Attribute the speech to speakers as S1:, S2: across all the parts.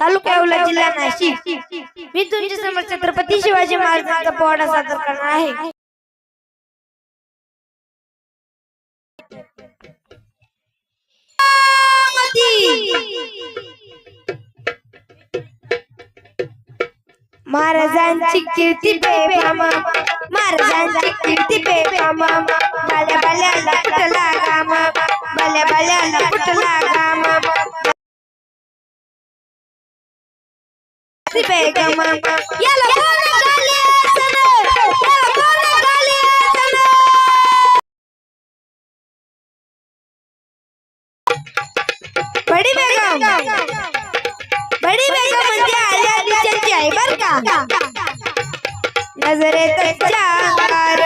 S1: तालुका येवला जिल्हा नाशिक. मी तुमच्यासमोर छत्रपती शिवाजी महाराजांचा पोवाडा सादर करणार आहे. महाराजांची कीर्ती बेफाम महाराजांची कीर्ती बेफाम बाल्या बाल्याला कुठला गाम बाल्या बाल्याला कुठला गाम बेगम याला कोण गाली आसन? याला कोण गाली आसन? बडी बेगम बडी बेगम म्हणजे आल्या दिशांची आई बर का नजरेत चार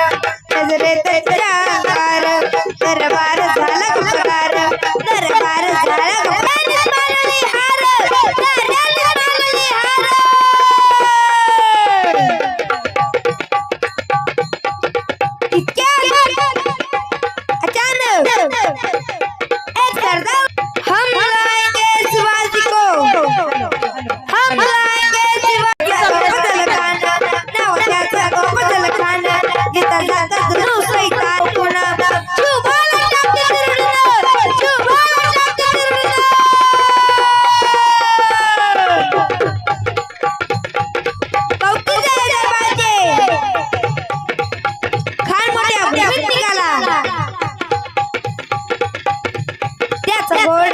S1: नजरेत चार दरबार झाला दरबार sa.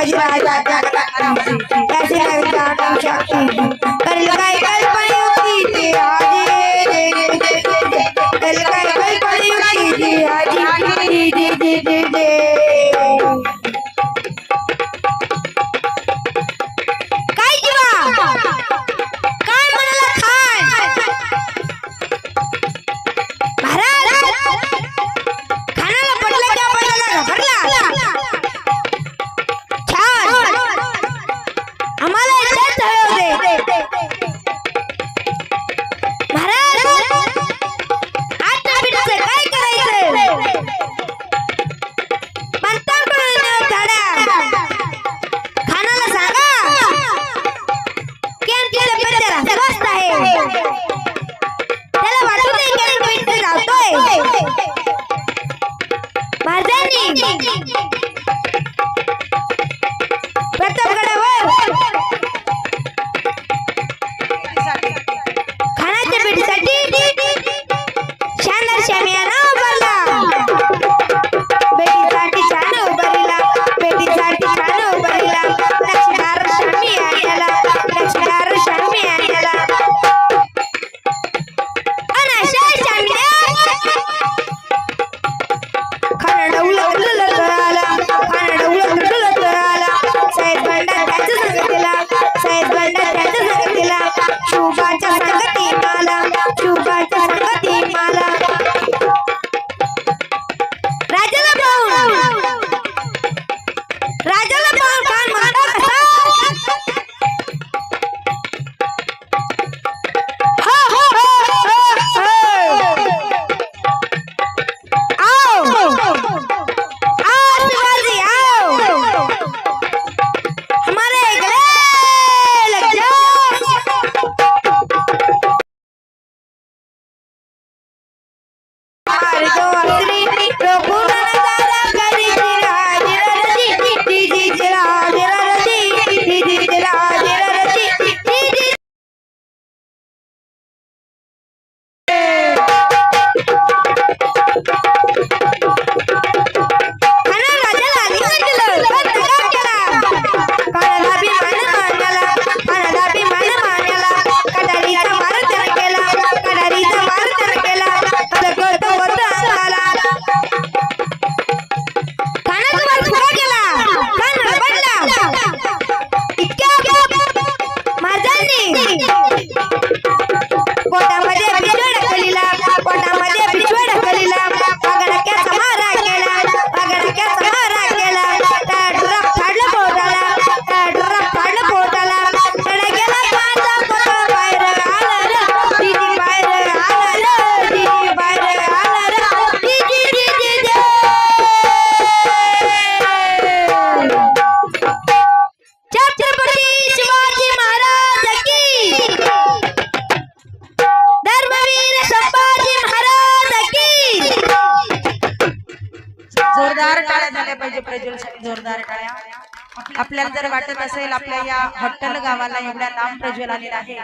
S1: शिवाजी
S2: महाराज ऐसे है शक्ति कर
S1: लगाई आपल्याला जर वाटत असेल आपल्या या हट्टल गावाला एवढ्या लांब प्रज्वल आलेला आहे